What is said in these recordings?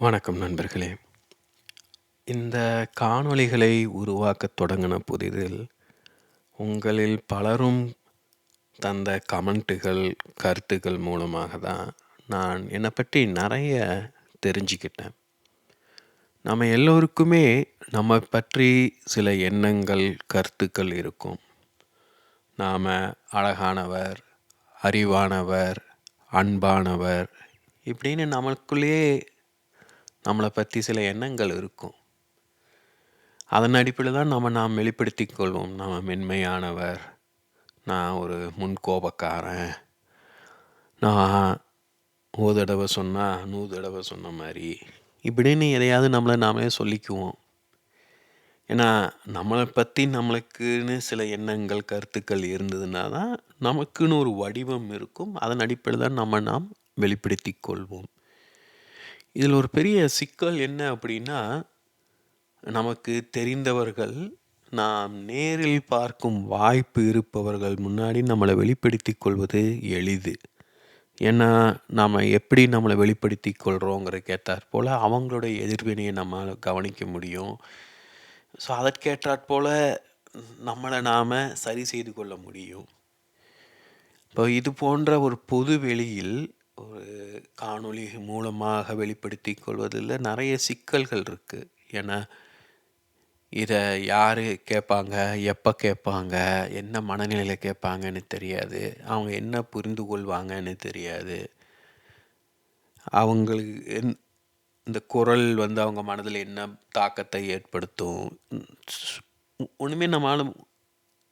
வணக்கம் நண்பர்களே. இந்த காணொளிகளை உருவாக்கத் தொடங்கின புதிதில் உங்களில் பலரும் தந்த கமெண்ட்டுகள் கருத்துக்கள் மூலமாக தான் நான் என்னை பற்றி நிறைய தெரிஞ்சுக்கிட்டேன். நம்ம எல்லோருக்குமே நம்ம பற்றி சில எண்ணங்கள் கருத்துக்கள் இருக்கும். நாம் அழகானவர் அறிவானவர் அன்பானவர் இப்படின்னு நம்மளுக்குள்ளேயே நம்மளை பற்றி சில எண்ணங்கள் இருக்கும். அதன் அடிப்படையில் தான் நம்ம நாம் வெளிப்படுத்திக் கொள்வோம். நாம் மென்மையானவர். நான் ஒரு முன்கோபக்காரன் நான் ஒரு தடவை சொன்னால் நூறு தடவை சொன்ன மாதிரி. இப்படின்னு எதையாவது நம்மளை நாமே சொல்லிக்குவோம். ஏன்னா நம்மளை பற்றி நம்மளுக்குன்னு சில எண்ணங்கள் கருத்துக்கள் இருந்ததுன்னா தான் நமக்குன்னு ஒரு வடிவம் இருக்கும். அதன் அடிப்படையில் தான் நம்ம நாம் வெளிப்படுத்தி கொள்வோம். இதில் ஒரு பெரிய சிக்கல் என்ன அப்படின்னா நமக்கு தெரிந்தவர்கள் நாம் நேரில் பார்க்கும் வாய்ப்பு இருப்பவர்கள் முன்னாடி நம்மளை வெளிப்படுத்திக் கொள்வது எளிது. ஏன்னா நாம் எப்படி நம்மளை வெளிப்படுத்தி கொள்கிறோங்கிற கேட்டாற் போல் அவங்களுடைய எதிர்வினையை நம்ம கவனிக்க முடியும். ஸோ அதற்கேற்றாற் போல் நம்மளை நாம் சரி செய்து கொள்ள முடியும். இப்போ இது போன்ற ஒரு பொது வெளியில் ஒரு காணொளி மூலமாக வெளிப்படுத்தி கொள்வதில் நிறைய சிக்கல்கள் இருக்குது ஏன்னா இதை யார் கேட்பாங்க எப்போ கேட்பாங்க என்ன மனநிலையில் கேட்பாங்கன்னு தெரியாது. அவங்க என்ன புரிந்து கொள்வாங்கன்னு தெரியாது. அவங்களுக்கு என் இந்த குரல் வந்து அவங்க மனதில் என்ன தாக்கத்தை ஏற்படுத்தும். ஒன்றுமே நம்மளால்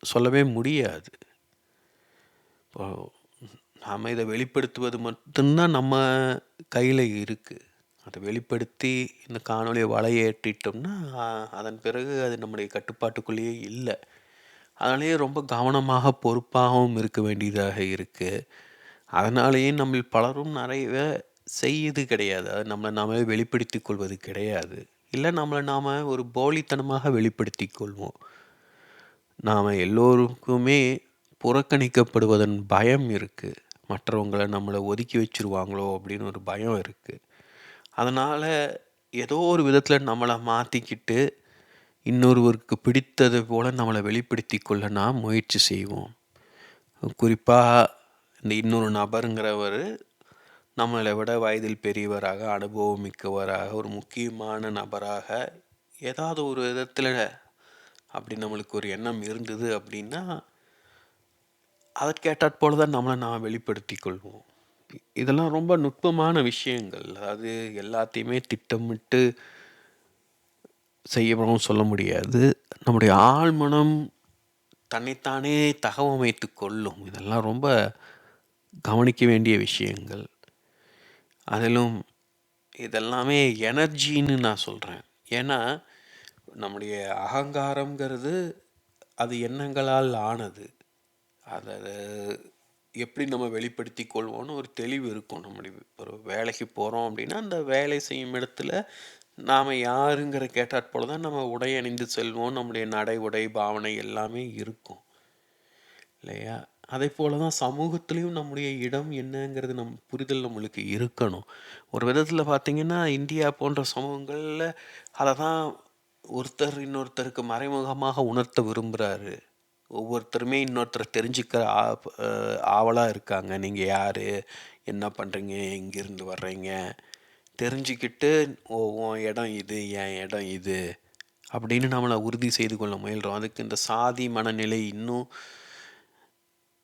சொல்லவே முடியாது. இப்போ நாம் இதை வெளிப்படுத்துவது மட்டும்தான் நம்ம கையில் இருக்குது அதை வெளிப்படுத்தி இந்த காணொலியை வலையேற்றிட்டோம்னா அதன் பிறகு அது நம்முடைய கட்டுப்பாட்டுக்குள்ளேயே இல்லை. அதனாலேயே ரொம்ப கவனமாக பொறுப்பாகவும் இருக்க வேண்டியதாக இருக்குது அதனாலேயே நம்ம பலரும் நிறைய செய்யது கிடையாது. அது நம்மளை நாம வெளிப்படுத்தி கொள்வது கிடையாது. இல்லை நம்மளை நாம் ஒரு போலித்தனமாக வெளிப்படுத்தி கொள்வோம். நாம் எல்லோருக்குமே புறக்கணிக்கப்படுவதன் பயம் இருக்குது மற்றவங்களை நம்மளை ஒதுக்கி வச்சுருவாங்களோ அப்படின்னு ஒரு பயம் இருக்குது அதனால் ஏதோ ஒரு விதத்தில் நம்மளை மாற்றிக்கிட்டு இன்னொருவருக்கு பிடித்தது போல் நம்மளை வெளிப்படுத்தி கொள்ள நாம் முயற்சி செய்வோம். குறிப்பாக இந்த இன்னொரு நபருங்கிறவர் நம்மளை விட வயதில் பெரியவராக அனுபவம் மிக்கவராக ஒரு முக்கியமான நபராக ஏதாவது ஒரு விதத்தில் அப்படி நம்மளுக்கு ஒரு எண்ணம் இருந்தது அப்படின்னா அதற்கேட்டாற் போல தான் நம்மளை நாம் வெளிப்படுத்தி கொள்வோம் இதெல்லாம் ரொம்ப நுட்பமான விஷயங்கள். அதாவது எல்லாத்தையுமே திட்டமிட்டு செய்யணும் சொல்ல முடியாது. நம்முடைய ஆழ்மனம் தன்னைத்தானே தகவமைத்து கொள்ளும். இதெல்லாம் ரொம்ப கவனிக்க வேண்டிய விஷயங்கள். அதிலும் இதெல்லாமே எனர்ஜின்னு நான் சொல்கிறேன் ஏன்னா நம்முடைய அகங்காரங்கிறது அது எண்ணங்களால் ஆனது. அதை எப்படி நம்ம வெளிப்படுத்தி கொள்வோம்னு ஒரு தெளிவு இருக்கும். நம்முடைய ஒரு வேலைக்கு போகிறோம் அப்படின்னா அந்த வேலை செய்யும் இடத்துல நாம் யாருங்கிற கேட்டாற் போல தான் நம்ம உடை அணிந்து செல்வோம். நம்முடைய நடை உடை பாவனை எல்லாமே இருக்கும். இல்லையா? அதே போல தான் சமூகத்துலேயும் நம்முடைய இடம் என்னங்கிறது நம் புரிதல் நம்மளுக்கு இருக்கணும். ஒரு விதத்தில் பார்த்திங்கன்னா இந்தியா போன்ற சமூகங்களில் அதை தான் ஒருத்தர் இன்னொருத்தருக்கு மறைமுகமாக உணர்த்த விரும்புகிறாரு ஒவ்வொருத்தருமே இன்னொருத்தரை தெரிஞ்சுக்கிற ஆ ஆவலாக இருக்காங்க. நீங்கள் யார்? என்ன பண்ணுறீங்க எங்கேருந்து வர்றீங்க? தெரிஞ்சுக்கிட்டு ஓ உன் இடம் இது என் இடம் இது அப்படின்னு நம்மளை உறுதி செய்து கொள்ள முயல்கிறோம் அதுக்கு இந்த சாதி மனநிலை இன்னும்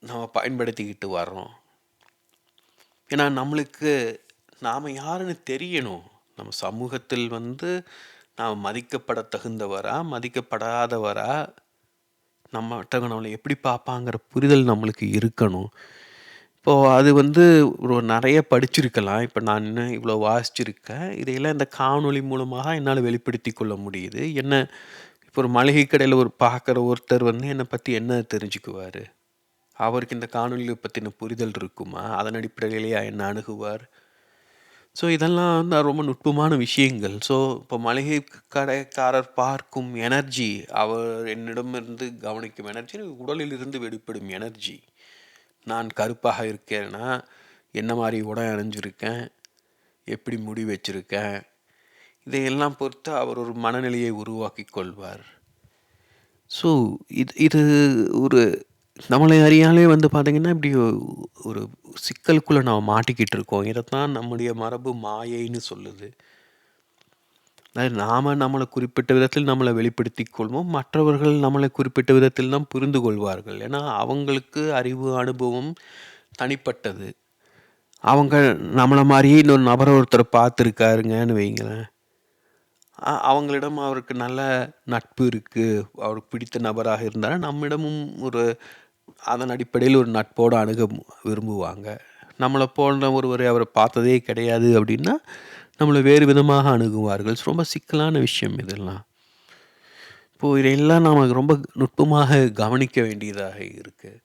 நம்ம பயன்படுத்திக்கிட்டு வர்றோம். ஏன்னா நம்மளுக்கு நாம் யாருன்னு தெரியணும். நம்ம சமூகத்தில் வந்து நாம் மதிக்கப்பட தகுந்தவரா மதிக்கப்படாதவரா நம்மகிட்ட நம்மளை எப்படி பார்ப்பாங்கிற புரிதல் நம்மளுக்கு இருக்கணும். இப்போது அது வந்து ஒரு நிறைய படிச்சிருக்கலாம். இப்போ நான் இன்னும் இவ்வளோ வாசிச்சிருக்கேன். இதையெல்லாம் இந்த காணொளி மூலமாக என்னால் வெளிப்படுத்தி கொள்ள முடியுது. என்ன இப்போ ஒரு மளிகை கடையில் ஒரு பார்க்குற ஒருத்தர் வந்து என்னை பற்றி என்ன தெரிஞ்சுக்குவார்? அவருக்கு இந்த காணொலியை பற்றின புரிதல் இருக்குமா? அதன் அடிப்படையிலேயே என்ன அணுகுவார்? ஸோ இதெல்லாம் வந்து ரொம்ப நுட்பமான விஷயங்கள். ஸோ இப்போ மளிகை கடைக்காரர் பார்க்கும் எனர்ஜி அவர் என்னிடமிருந்து கவனிக்கும் எனர்ஜி உடலில் இருந்து வெளிப்படும் எனர்ஜி நான் கருப்பாக இருக்கேன்னா என்ன மாதிரி உடை அணிஞ்சிருக்கேன்? எப்படி முடி வச்சுருக்கேன்? இதையெல்லாம் பொறுத்து அவர் ஒரு மனநிலையை உருவாக்கிக் கொள்வார். ஸோ இது இது ஒரு நம்மளை அறியாலே வந்து பார்த்தீங்கன்னா, இப்படி ஒரு சிக்கலுக்குள்ள நம்ம மாட்டிக்கிட்டு இருக்கோம். இதைத்தான் நம்முடைய மரபு மாயைன்னு சொல்லுது. அதாவது நாம நம்மள குறிப்பிட்ட விதத்தில் நம்மள வெளிப்படுத்திக் கொள்வோம். மற்றவர்கள் நம்மளை குறிப்பிட்ட விதத்தில் தான் புரிந்து கொள்வார்கள். ஏன்னா, அவங்களுக்கு அறிவு, அனுபவம் தனிப்பட்டது. அவங்க நம்மள மாரியே இன்னொரு நபர் ஒருத்தர் பார்த்துருக்காருங்கன்னு வைங்களேன். அ அவங்களிடம் அவருக்கு நல்ல நட்பு இருக்கு. அவருக்கு பிடித்த நபராக இருந்தார் நம்மிடமும் ஒரு அதன் அடிப்படையில் ஒரு நட்போட அணுக விரும்புவாங்க. நம்மளை போன்ற ஒருவரை அவரை பார்த்ததே கிடையாது அப்படின்னா, நம்மளை வேறு விதமாக அணுகுவார்கள். ரொம்ப சிக்கலான விஷயம் இதெல்லாம். இப்போது இதையெல்லாம் நாம் ரொம்ப நுட்பமாக கவனிக்க வேண்டியதாக இருக்கு.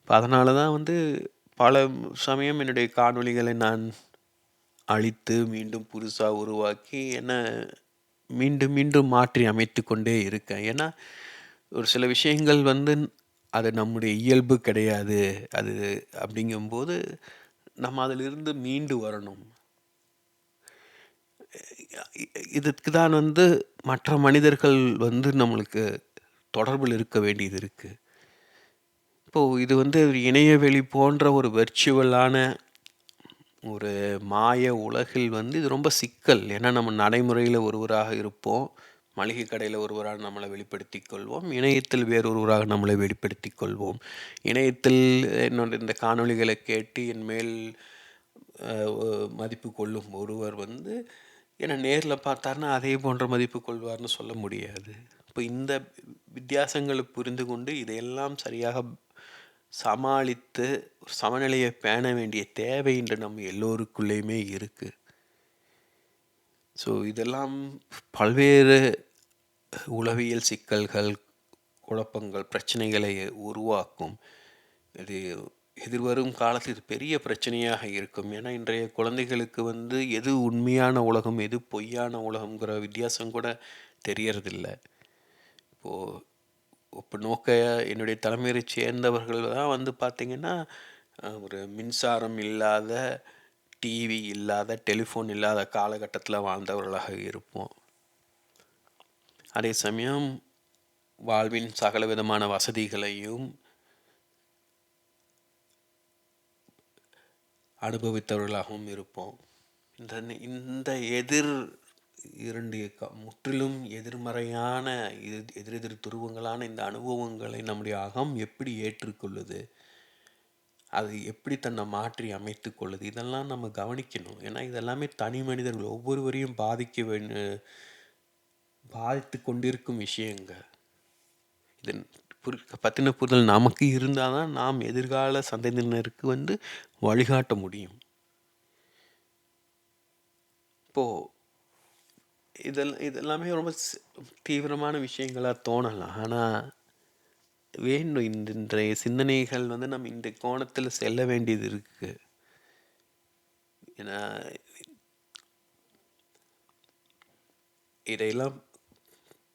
இப்போ அதனால தான் வந்து பல சமயம் என்னுடைய காணொளிகளை நான் அழித்து, மீண்டும் புதுசாக உருவாக்கி, என்ன மீண்டும் மீண்டும் மாற்றி அமைத்து கொண்டே இருக்கேன். ஏன்னா, ஒரு சில விஷயங்கள் வந்து அது நம்முடைய இயல்பு கிடையாது. அது அப்படிங்கும்போது, நம்ம அதிலிருந்து மீண்டு வரணும். இதுக்கு தான் வந்து மற்ற மனிதர்கள் வந்து நம்மளுக்கு தொடர்பில் இருக்க வேண்டியது இருக்குது இப்போது இது வந்து ஒரு இணையவெளி போன்ற ஒரு வெர்ச்சுவலான ஒரு மாய உலகில் வந்து இது ரொம்ப சிக்கல். ஏன்னா, நம்ம நடைமுறையில் ஒருவராக இருப்போம். மளிகை கடையில் ஒருவராக நம்மளை வெளிப்படுத்திக் கொள்வோம். இணையத்தில் வேறொருவராக நம்மளை வெளிப்படுத்திக் கொள்வோம். இணையத்தில் என்னோட இந்த காணொளிகளை கேட்டு என் மேல் மதிப்பு கொள்ளும் ஒருவர் வந்து, என்னை நேரில் பார்த்தார்னா, அதே போன்ற மதிப்பு கொள்வார்னு சொல்ல முடியாது. இப்போ இந்த வித்தியாசங்களை புரிந்து கொண்டு, இதையெல்லாம் சரியாக சமாளித்து, சமநிலையை பேண வேண்டிய தேவை இன்று நம்ம எல்லோருக்குள்ளேயுமே இருக்குது ஸோ இதெல்லாம் பல்வேறு உளவியல் சிக்கல்கள், குழப்பங்கள், பிரச்சனைகளை உருவாக்கும். இது எதிர்வரும் காலத்தில் இது பெரிய பிரச்சனையாக இருக்கும். ஏன்னா, இன்றைய குழந்தைகளுக்கு வந்து எது உண்மையான உலகம், எது பொய்யான உலகம்ங்கிற வித்தியாசம் கூட தெரியறதில்ல. இப்போ நோக்க என்னுடைய தலைமையை சேர்ந்தவர்கள் தான் வந்து பார்த்திங்கன்னா ஒரு மின்சாரம் இல்லாத, டிவி இல்லாத, டெலிஃபோன் இல்லாத காலகட்டத்தில் வாழ்ந்தவர்களாக இருப்போம். அதே சமயம் வாழ்வின் சகல விதமான வசதிகளையும் அனுபவித்தவர்களாகவும் இருப்போம். இந்த இந்த எதிர் இரண்டு முற்றிலும் எதிர்மறையான எதிர் எதிரெதிர் துருவங்களான இந்த அனுபவங்களை நம்முடைய அகம் எப்படி ஏற்றுக்கொள்ளுது? அது எப்படி தன்னை மாற்றி அமைத்து கொள்ளுது? இதெல்லாம் நம்ம கவனிக்கணும். ஏன்னா, இதெல்லாமே தனி மனிதர்கள் ஒவ்வொருவரையும் பாதிக்க வேண்டும் பாதித்து கொண்டிருக்கும் விஷயங்கள் இதன் பற்றின புரிதல் நமக்கு இருந்தால் தான், நாம் எதிர்கால சந்ததியினருக்கு வந்து வழிகாட்ட முடியும். இப்போது இதெல் இதெல்லாமே ரொம்ப தீவிரமான விஷயங்களாக தோணலாம். ஆனால் வேண்டும் இந்த இன்றைய சிந்தனைகள் வந்து நம்ம இந்த கோணத்தில் செல்ல வேண்டியது இருக்குது ஏன்னா இதையெல்லாம்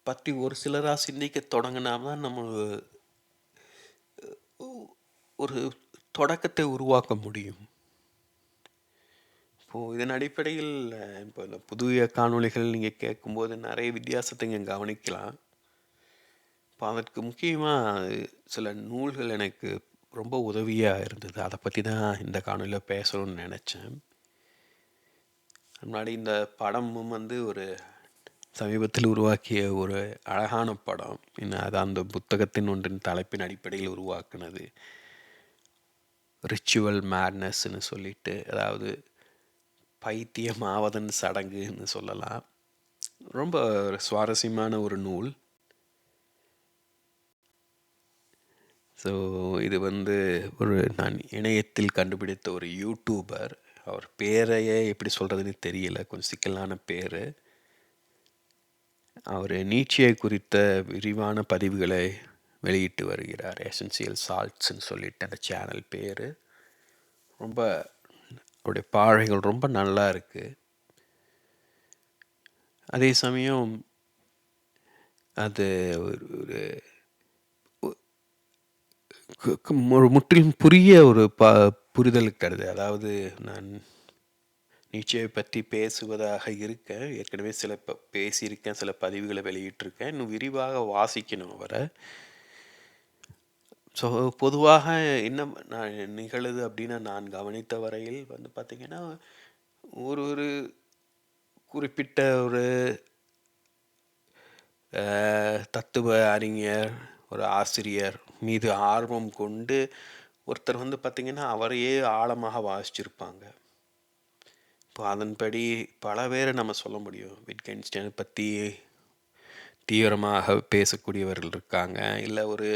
பற்றி ஒரு சிலராக சிந்திக்க தொடங்கினா தான் நம்ம ஒரு தொடக்கத்தை உருவாக்க முடியும். இப்போது இதன் அடிப்படையில் இப்போ இந்த புதிய காணொளிகள் நீங்கள் கேட்கும்போது நிறைய வித்தியாசத்தை இங்கே கவனிக்கலாம். இப்போ அதற்கு முக்கியமாக சில நூல்கள் எனக்கு ரொம்ப உதவியாக இருந்தது. அதை பற்றி தான் இந்த காணொலியில் பேசணும்னு நினச்சேன் முன்னாடி இந்த படமும் வந்து ஒரு சமீபத்தில் உருவாக்கிய ஒரு அழகான படம். என்ன அது அந்த புத்தகத்தின் ஒன்றின் தலைப்பின் அடிப்படையில் உருவாக்குனது. ரிச்சுவல் மேட்னஸ்ன்னு சொல்லிட்டு, அதாவது பைத்தியம் ஆவதன் சடங்குன்னு சொல்லலாம். ரொம்ப ஒரு சுவாரஸ்யமான ஒரு நூல். ஸோ இது வந்து ஒரு நான் இணையத்தில் கண்டுபிடித்த ஒரு யூடியூபர். அவர் பேரையே எப்படி சொல்கிறதுன்னு தெரியல. கொஞ்சம் சிக்கலான பேர் அவர் நீட்சியை குறித்த விரிவான பதிவுகளை வெளியிட்டு வருகிறார். எசென்சியல் சால்ட்ஸ்ன்னு சொல்லிட்டு அந்த சேனல் பேர் ரொம்ப அவருடைய பாழைகள் ரொம்ப நல்லா இருக்குது அதே சமயம் அது ஒரு ஒரு முற்றிலும் புரிய ஒரு ப புரிதலுக்கு தருது. அதாவது நான் நீச்சையை பற்றி பேசுவதாக இருக்கேன் ஏற்கனவே சில ப பேசியிருக்கேன் சில பதிவுகளை வெளியிட்டிருக்கேன். இன்னும் விரிவாக வாசிக்கணும் அவரை. ஸோ பொதுவாக என்ன நான் நிகழுது அப்படின்னு நான் கவனித்த வரையில் வந்து பார்த்திங்கன்னா ஒரு ஒரு குறிப்பிட்ட ஒரு தத்துவ அறிஞர் ஒரு ஆசிரியர் மீது ஆர்வம் கொண்டு ஒருத்தர் வந்து பார்த்திங்கன்னா அவரையே ஆழமாக வாசிச்சிருப்பாங்க. இப்போ அதன்படி பல பேரை நம்ம சொல்ல முடியும். விட்கென்ஸ்டைனை பற்றி தீவிரமாக பேசக்கூடியவர்கள் இருக்காங்க. இல்லை ஒரு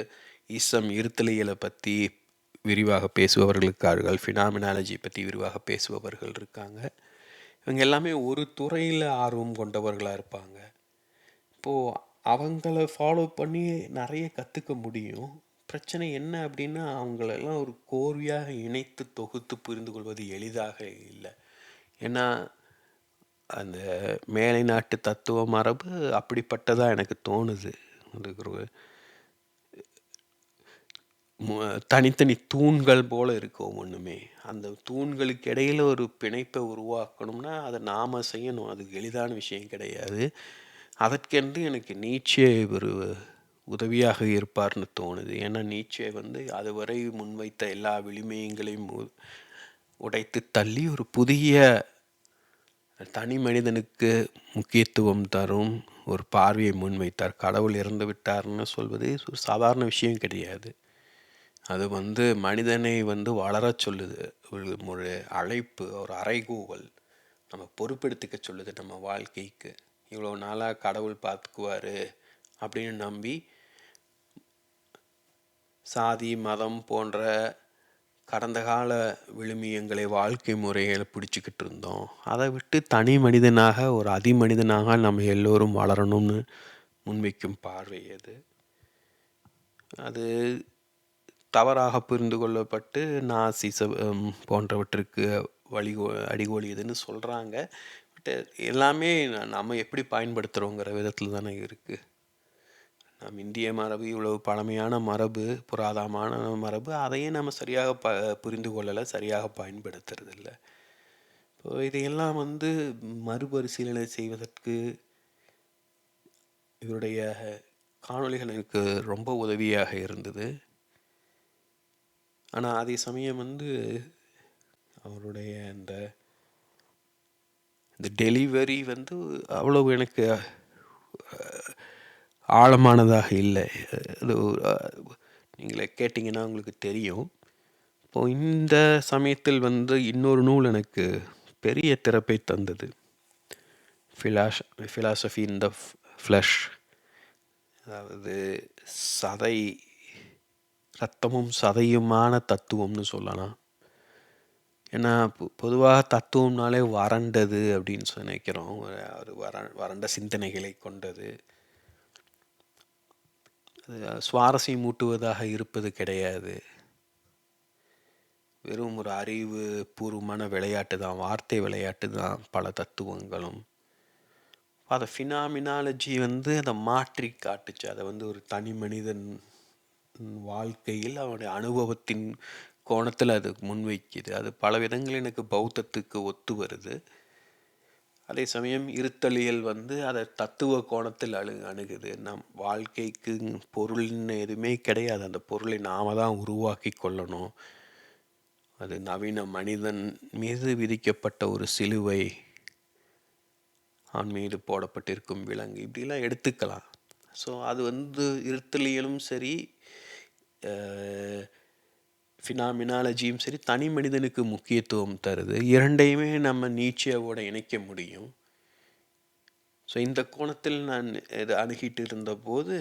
ஈசம் இருத்தலியலை பற்றி விரிவாக பேசுபவர்கள் இருக்கார்கள் ஃபினாமினாலஜி பற்றி விரிவாக பேசுபவர்கள் இருக்காங்க. இவங்க எல்லாமே ஒரு துறையில் ஆர்வம் கொண்டவர்களாக இருப்பாங்க. இப்போது அவங்கள ஃபாலோ பண்ணி நிறைய கற்றுக்க முடியும். பிரச்சனை என்ன அப்படின்னா அவங்களெல்லாம் ஒரு கோர்வையாக இணைத்து தொகுத்து புரிந்து கொள்வது எளிதாக இல்லை. ஏன்னா அந்த மேலை நாட்டு தத்துவ மரபு அப்படிப்பட்டதாக எனக்கு தோணுது. ஒரு தனித்தனி தூண்கள் போல் இருக்கும் ஒன்றுமே அந்த தூண்களுக்கு இடையில் ஒரு பிணைப்பை உருவாக்கணும்னா அதை நாம் செய்யணும். அது எளிதான விஷயம் கிடையாது. அதற்கென்று எனக்கு நீச்சே ஒரு உதவியாக இருப்பார்னு தோணுது. ஏன்னா நீச்சே வந்து அதுவரை முன்வைத்த எல்லா விளிமயங்களையும் உடைத்து தள்ளி ஒரு புதிய தனி மனிதனுக்கு முக்கியத்துவம் தரும் ஒரு பார்வையை முன்வைத்தார். கடவுள் இறந்து விட்டார்னு சொல்வது ஒரு சாதாரண விஷயம் கிடையாது. அது வந்து மனிதனை வந்து வளர சொல்லுது. ஒரு அழைப்பு ஒரு அறைகூவல் நம்ம பொறுப்பெடுத்துக்க சொல்லுது நம்ம வாழ்க்கைக்கு. இவ்வளோ நாளாக கடவுள் பார்த்துக்குவார் அப்படின்னு நம்பி சாதி மதம் போன்ற கடந்த கால விழுமியங்களை வாழ்க்கை முறைகளை பிடிச்சிக்கிட்டு இருந்தோம். அதை விட்டு தனி மனிதனாக ஒரு அதி மனிதனாக நம்ம எல்லோரும் வளரணும்னு முன்வைக்கும் பார்வை அது அது தவறாக புரிந்து கொள்ளப்பட்டு நாசிச போன்றவற்றிற்கு வழிகோ அடிகோலியதுன்னு சொல்கிறாங்க பட் எல்லாமே நம்ம எப்படி பயன்படுத்துகிறோங்கிற விதத்தில் தானே இருக்குது நம் இந்திய மரபு இவ்வளவு பழமையான மரபு புராதனமான மரபு அதையே நம்ம சரியாக ப புரிந்து கொள்ளலை சரியாக பயன்படுத்துறதில்ல. இப்போ இதையெல்லாம் வந்து மறுபரிசீலனை செய்வதற்கு இவருடைய காணொலிகள் எனக்கு ரொம்ப உதவியாக இருந்தது. ஆனால் அதே சமயம் வந்து அவருடைய அந்த இந்த டெலிவரி வந்து அவ்வளவு எனக்கு ஆழமானதாக இல்லை. அது நீங்களே கேட்டிங்கன்னா உங்களுக்கு தெரியும். இப்போது இந்த சமயத்தில் வந்து இன்னொரு நூல் எனக்கு பெரிய திறப்பை தந்தது. Flash philosophy in the flesh அதாவது சதை ரத்தமும் சதையுமான தத்துவம்னு சொல்லலாம். ஏன்னா பொதுவாக தத்துவம்னாலே வறண்டது அப்படின்னு சொல்லி நினைக்கிறோம். ஒரு வர வறண்ட சிந்தனைகளை கொண்டது. சுவாரஸ்யம் மூட்டுவதாக இருப்பது கிடையாது. வெறும் ஒரு அறிவு பூர்வமான விளையாட்டு தான் வார்த்தை விளையாட்டு தான் பல தத்துவங்களும். அதை ஃபினாமினாலஜி வந்து அதை மாற்றி காட்டுச்சு. அதை வந்து ஒரு தனி மனிதன் வாழ்க்கையில் அவனுடைய அனுபவத்தின் கோணத்தில் அது முன்வைக்குது. அது பல விதங்கள் எனக்கு பௌத்தத்துக்கு ஒத்து வருது. அதே சமயம் இருத்தலியல் வந்து அதை தத்துவ கோணத்தில் அழு அணுகுது. நம் வாழ்க்கைக்கு பொருள்னு எதுவுமே கிடையாது. அந்த பொருளை நாம் தான் உருவாக்கி கொள்ளணும். அது நவீன மனிதன் மீது விதிக்கப்பட்ட ஒரு சிலுவை ஆண் மீது போடப்பட்டிருக்கும் விலங்கு. இப்படிலாம் எடுத்துக்கலாம். ஸோ அது வந்து இருத்தலியலும் சரி ஃபினாமினாலஜியும் சரி தனி மனிதனுக்கு முக்கியத்துவம் தருது. இரண்டையுமே நம்ம நீச்சியாவோட இணைக்க முடியும். ஸோ இந்த கோணத்தில் நான் இதை அணுகிட்டு இருந்தபோது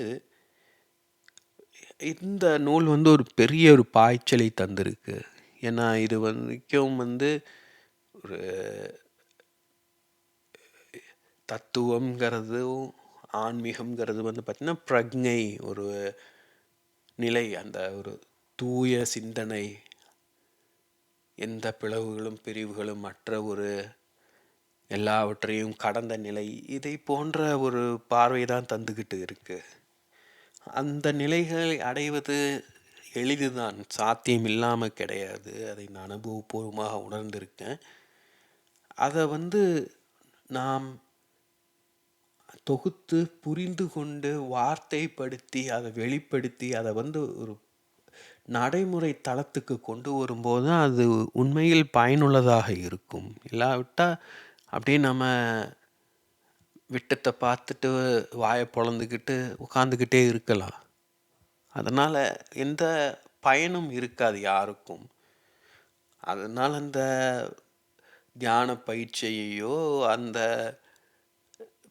இந்த நூல் வந்து ஒரு பெரிய ஒரு பாய்ச்சலை தந்திருக்கு. ஏன்னா இது வரைக்கும் வந்து ஒரு தத்துவங்கிறதும் ஆன்மீகங்கிறது வந்து பார்த்திங்கன்னா பிரக்ஞை ஒரு நிலை அந்த ஒரு தூய சிந்தனை. எந்த பிளவுகளும் பிரிவுகளும் மற்ற ஒரு எல்லாவற்றையும் கடந்த நிலை. இதை போன்ற ஒரு பார்வை தான் தந்துக்கிட்டு இருக்கு. அந்த நிலைகளை அடைவது எளிதுதான். சாத்தியம் இல்லாமல் கிடையாது. அதை நான் அனுபவபூர்வமாக உணர்ந்திருக்கேன். அதை வந்து நாம் தொகுத்து புரிந்து கொண்டு வார்த்தைப்படுத்தி அதை வெளிப்படுத்தி அதை வந்து ஒரு நடைமுறை தளத்துக்கு கொண்டு வரும்போது அது உண்மையில் பயனுள்ளதாக இருக்கும். இல்லாவிட்டால் அப்படியே நம்ம விட்டத்தை பார்த்துட்டு வாயை பொழந்துக்கிட்டு உட்காந்துக்கிட்டே இருக்கலாம். அதனால் எந்த பயனும் இருக்காது யாருக்கும். அதனால் அந்த தியான பயிற்சியையோ அந்த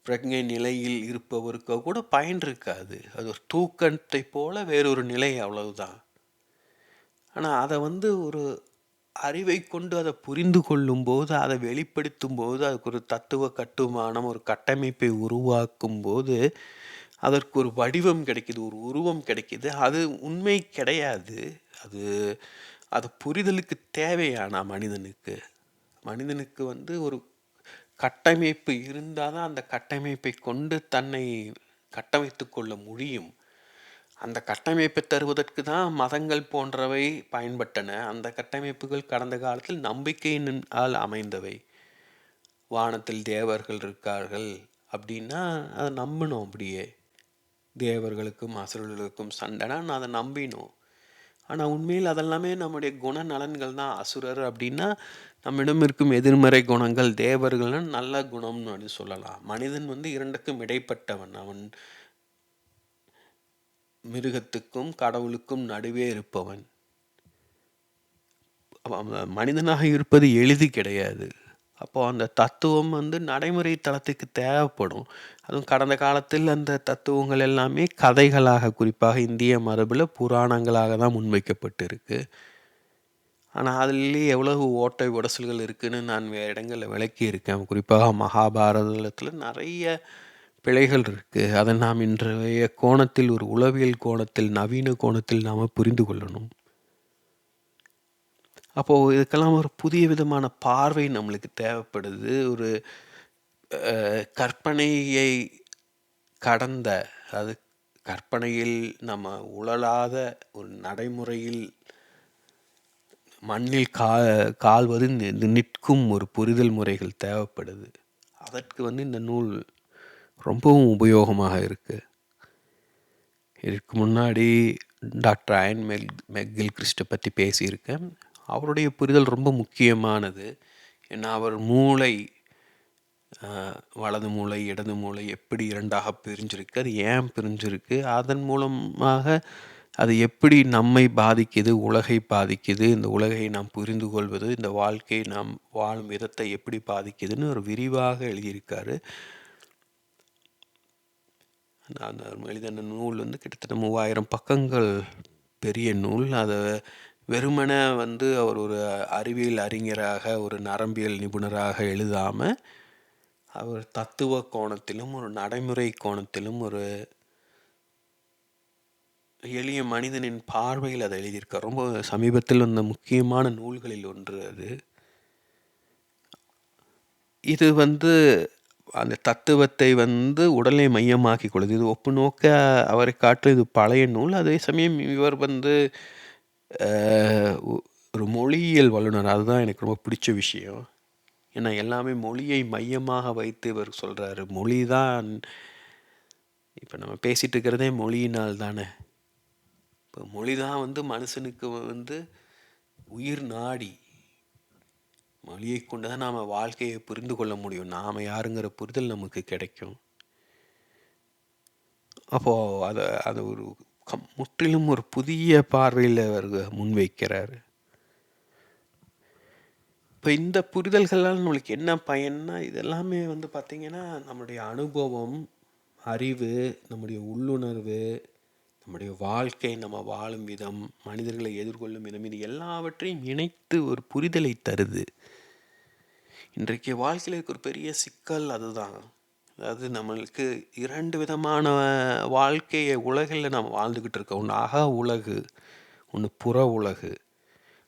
பிரஜை நிலையில் இருப்பவருக்கோ கூட பயன் இருக்காது. அது ஒரு தூக்கத்தை போல வேறொரு நிலை அவ்வளவுதான். ஆனால் அதை வந்து ஒரு அறிவை கொண்டு அதை புரிந்து கொள்ளும்போது அதை வெளிப்படுத்தும் போது அதுக்கு ஒரு தத்துவ கட்டுமானம் ஒரு கட்டமைப்பை உருவாக்கும் போது அதற்கு ஒரு வடிவம் கிடைக்கிது ஒரு உருவம் கிடைக்கிது. அது உண்மை கிடையாது. அது அது புரிதலுக்கு தேவையானா மனிதனுக்கு. மனிதனுக்கு வந்து ஒரு கட்டமைப்பு இருந்தால் தான் அந்த கட்டமைப்பை கொண்டு தன்னை கட்டமைத்து கொள்ள முடியும். அந்த கட்டமைப்பை தருவதற்கு தான் மதங்கள் போன்றவை பயன்பட்டன. அந்த கட்டமைப்புகள் கடந்த காலத்தில் நம்பிக்கையினால் அமைந்தவை. வானத்தில் தேவர்கள் இருக்கார்கள் அப்படின்னா அதை நம்பினோம் அப்படியே. தேவர்களுக்கும் அசுரர்களுக்கும் சண்டைனா நான் அதை நம்பினோம். ஆனால் உண்மையில் அதெல்லாமே நம்முடைய குணநலன்கள் தான். அசுரர் அப்படின்னா நம்மிடம் இருக்கும் எதிர்மறை குணங்கள் தேவர்கள்னு நல்ல குணம்னு அப்படின்னு சொல்லலாம். மனிதன் வந்து இரண்டுக்கும் இடைப்பட்டவன். அவன் மிருகத்துக்கும் கடவுளுக்கும் நடுவே இருப்பவன். மனிதனாக இருப்பது எளிது கிடையாது. அப்போ அந்த தத்துவம் வந்து நடைமுறை தளத்துக்கு தேவைப்படும். அதுவும் கடந்த காலத்தில் அந்த தத்துவங்கள் எல்லாமே கதைகளாக குறிப்பாக இந்திய மரபில் புராணங்களாக தான் முன்வைக்கப்பட்டிருக்கு. ஆனால் அதுலேயே எவ்வளவு ஓட்டை உடசல்கள் இருக்குதுன்னு நான் வேறு இடங்களில் விளக்கி இருக்கேன் குறிப்பாக மகாபாரதத்தில் நிறைய பிழைகள் இருக்குது அதை நாம் இன்றைய கோணத்தில் ஒரு உளவியல் கோணத்தில் நவீன கோணத்தில் நாம் புரிந்து கொள்ளணும். அப்போது இதுக்கெல்லாம் ஒரு புதிய விதமான பார்வை நம்மளுக்கு தேவைப்படுது. ஒரு கற்பனையை கடந்த அது கற்பனையில் நம்ம உழலாத ஒரு நடைமுறையில் மண்ணில் கா கால்வது நிற்கும் ஒரு புரிதல் முறைகள் தேவைப்படுது. அதற்கு வந்து இந்த நூல் ரொம்பவும் உபயோகமாக இருக்குது இதுக்கு முன்னாடி டாக்டர் அயன் மெல் மெக்கில் கிறிஸ்டை பற்றி பேசியிருக்கேன். அவருடைய புரிதல் ரொம்ப முக்கியமானது. ஏன்னா அவர் மூளை வலது மூளை இடது மூளை எப்படி இரண்டாக பிரிஞ்சிருக்கு அது ஏன் பிரிஞ்சிருக்கு அதன் மூலமாக அது எப்படி நம்மை பாதிக்குது உலகை பாதிக்குது இந்த உலகை நாம் புரிந்து கொள்வது இந்த வாழ்க்கையை நாம் வாழும் விதத்தை எப்படி பாதிக்குதுன்னு ஒரு விரிவாக எழுதியிருக்காரு. அந்த எழுதின நூல் வந்து கிட்டத்தட்ட மூவாயிரம் பக்கங்கள் பெரிய நூல். அதை வெறுமனை வந்து அவர் ஒரு அறிவியல் அறிஞராக ஒரு நரம்பியல் நிபுணராக எழுதாமல் அவர் தத்துவ கோணத்திலும் ஒரு நடைமுறை கோணத்திலும் ஒரு எளிய மனிதனின் பார்வையில் அதை எழுதியிருக்கார். ரொம்ப சமீபத்தில் வந்த முக்கியமான நூல்களில் ஒன்று அது. இது வந்து அந்த தத்துவத்தை வந்து உடலை மையமாக்கி கொள்ளுது. இது ஒப்பு நோக்க அவரை காட்டு இது பழைய நூல். அதே சமயம் இவர் வந்து ஒரு மொழியியல் வல்லுனர் அதுதான் எனக்கு ரொம்ப பிடிச்ச விஷயம். ஏன்னா எல்லாமே மொழியை மையமாக வைத்து இவர் சொல்கிறாரு மொழி தான் இப்போ நம்ம பேசிகிட்டு இருக்கிறதே மொழியினால் தானே. இப்போ மொழி தான் வந்து மனுஷனுக்கு வந்து உயிர் நாடி. மொழியை கொண்டு தான் நாம் வாழ்க்கையை புரிந்து கொள்ள முடியும். நாம் யாருங்கிற புரிதல் நமக்கு கிடைக்கும். அப்போது அதை அதை ஒரு கம் முற்றிலும் ஒரு புதிய பார்வையில் அவர் முன்வைக்கிறார். இப்போ இந்த புரிதல்களால் நம்மளுக்கு என்ன பயன்னா இதெல்லாமே வந்து பார்த்திங்கன்னா நம்முடைய அனுபவம் அறிவு நம்முடைய உள்ளுணர்வு நம்முடைய வாழ்க்கை நம்ம வாழும் விதம் மனிதர்களை எதிர்கொள்ளும் விதம் இது எல்லாவற்றையும் இணைத்து ஒரு புரிதலை தருது. இன்றைக்கு வாழ்க்கையில் இருக்க ஒரு பெரிய சிக்கல் அதுதான். அதாவது நம்மளுக்கு இரண்டு விதமான வாழ்க்கையை உலகில் நம்ம வாழ்ந்துக்கிட்டு இருக்கோம். ஒன்று அக உலகு ஒன்று புற உலகு.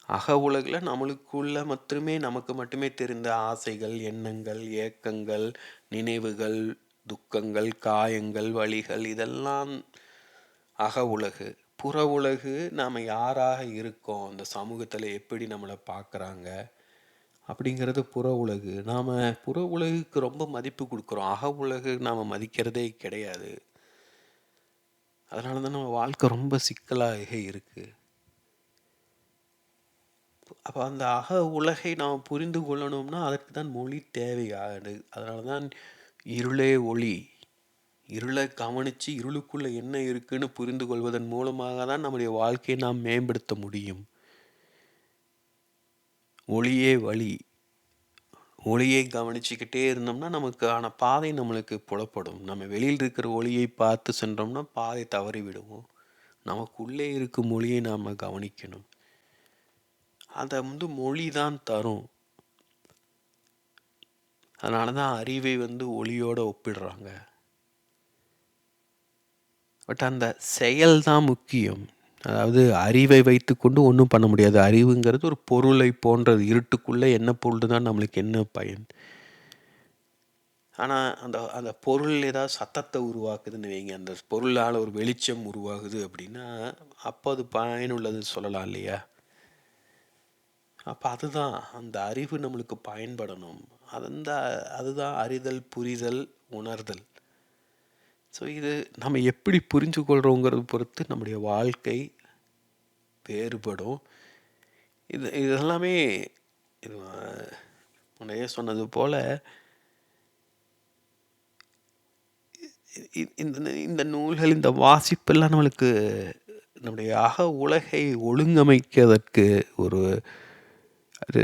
அக உலகில் நம்மளுக்குள்ள மட்டுமே நமக்கு மட்டுமே தெரிந்த ஆசைகள் எண்ணங்கள் ஏக்கங்கள் நினைவுகள் துக்கங்கள் காயங்கள் வழிகள் இதெல்லாம் அக உலகு புற உலகு நாம் யாராக இருக்கோம் அந்த சமூகத்தில் எப்படி நம்மளை பார்க்குறாங்க அப்படிங்கிறது புற உலகு. நாம் புற உலகுக்கு ரொம்ப மதிப்பு கொடுக்குறோம் அக உலகு நாம் மதிக்கிறதே கிடையாது. அதனால தான் நம்ம வாழ்க்கை ரொம்ப சிக்கலாக இருக்குது அப்போ அந்த அக உலகை நாம் புரிந்து கொள்ளணும்னா, அதற்கு தான் மொழி தேவையாகுது அதனால தான் இருளே ஒளி. இருளை கவனித்து இருளுக்குள்ளே என்ன இருக்குன்னு புரிந்து கொள்வதன் மூலமாக தான் நம்முடைய வாழ்க்கையை நாம் மேம்படுத்த முடியும். ஒளியே வழி. ஒளியை கவனிச்சுக்கிட்டே இருந்தோம்னா, நமக்கான பாதை நம்மளுக்கு புலப்படும். நம்ம வெளியில் இருக்கிற ஒளியை பார்த்து சென்றோம்னா, பாதை தவறி விடுவோம். நமக்குள்ளே இருக்கும் மொழியை நாம் கவனிக்கணும். அதை வந்து மொழி தான் தரும். அதனால தான் அறிவை வந்து ஒளியோடு ஒப்பிடுறாங்க. பட் அந்த செயல் தான் முக்கியம். அதாவது அறிவை வைத்துக்கொண்டு ஒன்றும் பண்ண முடியாது. அறிவுங்கிறது ஒரு பொருளை போன்றது. இருட்டுக்குள்ளே என்ன பொருள் தான் நம்மளுக்கு என்ன பயன்? ஆனால் அந்த அந்த பொருள் ஏதாவது சத்தத்தை உருவாக்குதுன்னு வைங்க. அந்த பொருளால் ஒரு வெளிச்சம் உருவாகுது அப்படின்னா, அப்போ அது பயனுள்ளதுன்னு சொல்லலாம் இல்லையா? அப்போ அதுதான். அந்த அறிவு நம்மளுக்கு பயன்படணும். அந்த அதுதான் அறிதல், புரிதல், உணர்தல். ஸோ இது நம்ம எப்படி புரிஞ்சு கொள்கிறோங்கிறத பொறுத்து நம்முடைய வாழ்க்கை வேறுபடும். இது இதெல்லாமே இது முன்னையே சொன்னது போல் இந்த இந்த நூல்கள், இந்த வாசிப்பெல்லாம் நம்மளுக்கு நம்முடைய அக உலகை ஒழுங்கமைக்கிறதற்கு ஒரு அது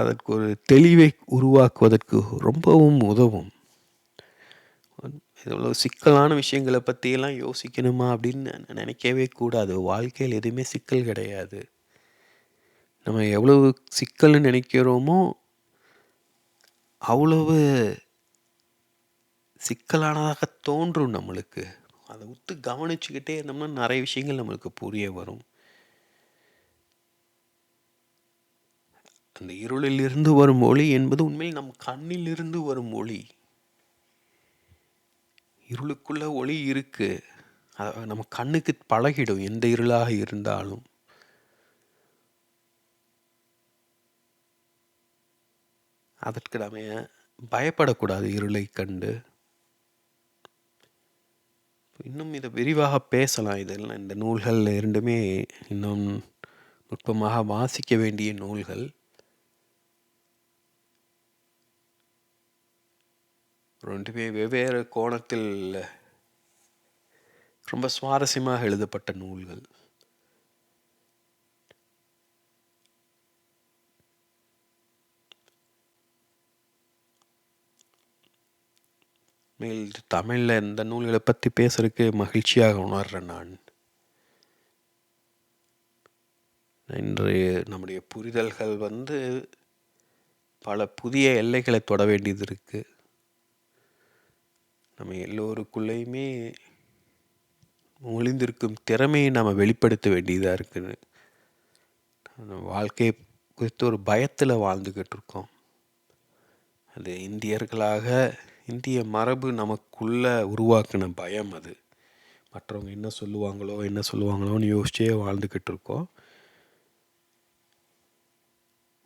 அதற்கு ஒரு தெளிவை உருவாக்குவதற்கு ரொம்பவும் உதவும். இவ்வளோ சிக்கலான விஷயங்களை பற்றியெல்லாம் யோசிக்கணுமா அப்படின்னு நினைக்கவே கூடாது. வாழ்க்கையில் எதுவுமே சிக்கல் கிடையாது. நம்ம எவ்வளவு சிக்கல்னு நினைக்கிறோமோ, அவ்வளவு சிக்கலானதாக தோன்றும் நம்மளுக்கு. அதை உத்து கவனிச்சுக்கிட்டே இருந்தோம்னா, நிறைய விஷயங்கள் நம்மளுக்கு புரிய வரும். அந்த இருளில் இருந்து வரும் ஒளி என்பது உண்மையில் நம் கண்ணில் இருந்து வரும் ஒளி. இருளுக்குள்ளே ஒளி இருக்குது அதை நம்ம கண்ணுக்கு பழகிடும், எந்த இருளாக இருந்தாலும். அதற்கு நம்ம பயப்படக்கூடாது இருளை கண்டு. இன்னும் இதை விரிவாக பேசலாம். இதெல்லாம் இந்த நூல்கள் இரண்டுமே இன்னும் நுட்பமாக வாசிக்க வேண்டிய நூல்கள். ரெண்டுமே வெவ்வேறு கோணத்தில் ரொம்ப சுவாரஸ்யமாக எழுதப்பட்ட நூல்கள். மேல் தமிழில் இந்த நூல்களை பற்றி பேசுறதுக்கு மகிழ்ச்சியாக உணர்றேன் நான். இன்று நம்முடைய புரிதல்கள் வந்து பல புதிய எல்லைகளை தொட வேண்டியது இருக்குது நம்ம எல்லோருக்குள்ளேயுமே ஒளிந்திருக்கும் திறமையை நாம் வெளிப்படுத்த வேண்டியதாக இருக்குது. வாழ்க்கையை குறித்து ஒரு பயத்தில் வாழ்ந்துக்கிட்டு இருக்கோம். அது இந்தியர்களாக இந்திய மரபு நமக்குள்ளே உருவாக்கின பயம் அது. மற்றவங்க என்ன சொல்லுவாங்களோ, என்ன சொல்லுவாங்களோன்னு யோசிச்சே வாழ்ந்துக்கிட்டு இருக்கோம்.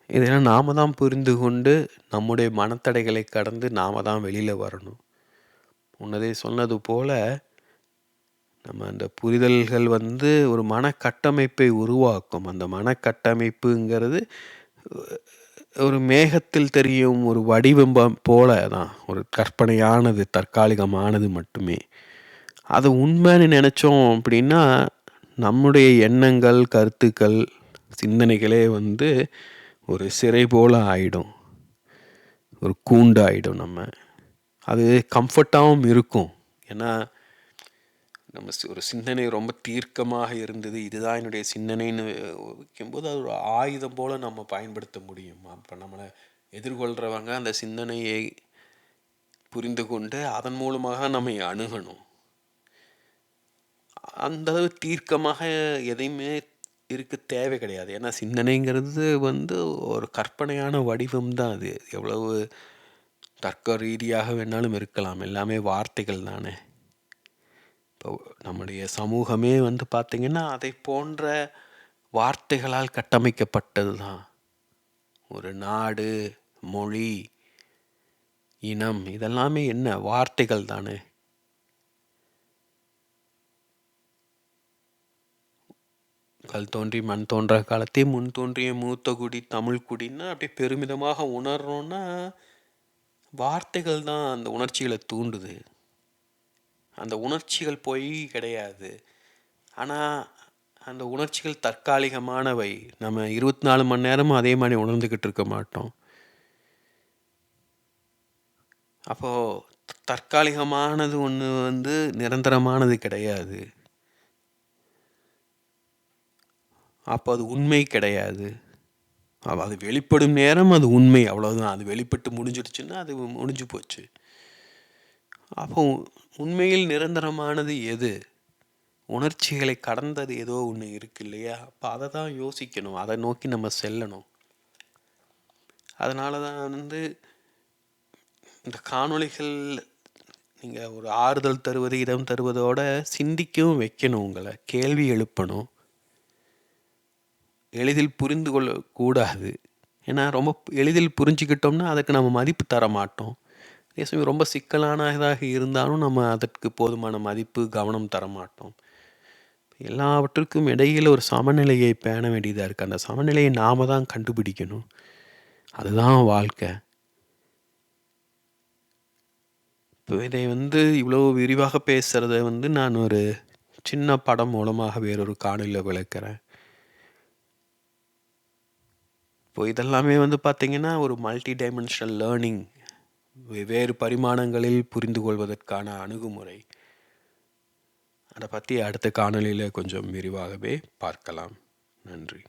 இதெல்லாம் நாம தான் புரிந்து கொண்டு, நம்முடைய மனத்தடைகளை கடந்து நாம தான் வெளியில் வரணும். முன்னதே சொன்னது போல, நம்ம அந்த புரிதல்கள் வந்து ஒரு மனக்கட்டமைப்பை உருவாக்கும். அந்த மனக்கட்டமைப்புங்கிறது ஒரு மேகத்தில் தெரியும் ஒரு வடிவம்பம் போல தான். ஒரு கற்பனையானது, தற்காலிகமானது மட்டுமே. அது உண்மைன்னு நினச்சோம் அப்படின்னா, நம்முடைய எண்ணங்கள், கருத்துக்கள், சிந்தனைகளே வந்து ஒரு சிறை போல ஆயிடும். ஒரு கூண்டாயிடும் நம்ம. அது கம்ஃபர்ட்டாகவும் இருக்கும். ஏன்னா, நம்ம சி ஒரு சிந்தனை ரொம்ப தீர்க்கமாக இருந்தது. இதுதான் என்னுடைய சிந்தனைன்னு வைக்கும்போது, அது ஒரு ஆயுதம் போல் நம்ம பயன்படுத்த முடியும். அப்போ நம்மளை எதிர்கொள்கிறவங்க அந்த சிந்தனையை புரிந்து கொண்டு, அதன் மூலமாக நம்மை அணுகணும். அந்த அளவு தீர்க்கமாக எதையுமே இருக்க தேவை கிடையாது. ஏன்னா சிந்தனைங்கிறது வந்து ஒரு கற்பனையான வடிவம் தான் அது. எவ்வளவு தர்க்க ரீதியாக வேணாலும் இருக்கலாம். எல்லாமே வார்த்தைகள் தானே. இப்போ நம்முடைய சமூகமே வந்து பார்த்திங்கன்னா அதை போன்ற வார்த்தைகளால் கட்டமைக்கப்பட்டது தான். ஒரு நாடு மொழி இனம் இதெல்லாமே என்ன வார்த்தைகள் தானே கல் தோன்றி மண் தோன்ற காலத்தே முன் தோன்றிய மூத்த குடி தமிழ் குடின்னா அப்படியே பெருமிதமாக உணர்றோன்னா வார்த்தைகள் தான் அந்த உணர்ச்சிகளை தூண்டுது. அந்த உணர்ச்சிகள் பொய் கிடையாது. ஆனால் அந்த உணர்ச்சிகள் தற்காலிகமானவை. நம்ம இருபத்தி நாலு மணி நேரமும் அதே மாதிரி உணர்ந்துக்கிட்டு இருக்க மாட்டோம். அப்போது தற்காலிகமானது ஒன்று வந்து நிரந்தரமானது கிடையாது. அப்போ அது உண்மை கிடையாது. அது வெளிப்படும் நேரம் அது உண்மை. அவ்வளோதான் அது வெளிப்பட்டு முடிஞ்சிடுச்சுன்னா அது முடிஞ்சு போச்சு. அப்போ உண்மையில் நிரந்தரமானது எது? உணர்ச்சிகளை கடந்தது ஏதோ ஒன்று இருக்கு இல்லையா? அப்போ அதை தான் யோசிக்கணும். அதை நோக்கி நம்ம செல்லணும். அதனால தான் வந்து இந்த காணொளிகள் நீங்கள் ஒரு ஆறுதல் தருவது இடம் தருவதோட சிந்திக்கவும் வைக்கணும் உங்களை. கேள்வி எழுப்பணும். எளிதில் புரிந்து கொள்ளக்கூடாது ஏன்னா ரொம்ப எளிதில் புரிஞ்சுக்கிட்டோம்னா அதுக்கு நம்ம மதிப்பு தர மாட்டோம் அதே சமயம் ரொம்ப சிக்கலானதாக இருந்தாலும் நம்ம அதற்கு போதுமான மதிப்பு கவனம் தர மாட்டோம் எல்லாவற்றுக்கும் இடையில் ஒரு சமநிலையை பேண வேண்டியதாக இருக்குது அந்த சமநிலையை நாம் தான் கண்டுபிடிக்கணும். அதுதான் வாழ்க்கை. இப்போ இதை வந்து இவ்வளோ விரிவாக பேசுகிறத வந்து நான் ஒரு சின்ன படம் மூலமாக வேறொரு காணொலியில் விளக்குறேன். இப்போ இதெல்லாமே வந்து பார்த்திங்கன்னா ஒரு மல்டி டைமென்ஷனல் லேர்னிங் வெவ்வேறு பரிமாணங்களில் புரிந்து கொள்வதற்கான அணுகுமுறை. அதை பற்றி அடுத்த காணொலியில் கொஞ்சம் விரிவாகவே பார்க்கலாம். நன்றி.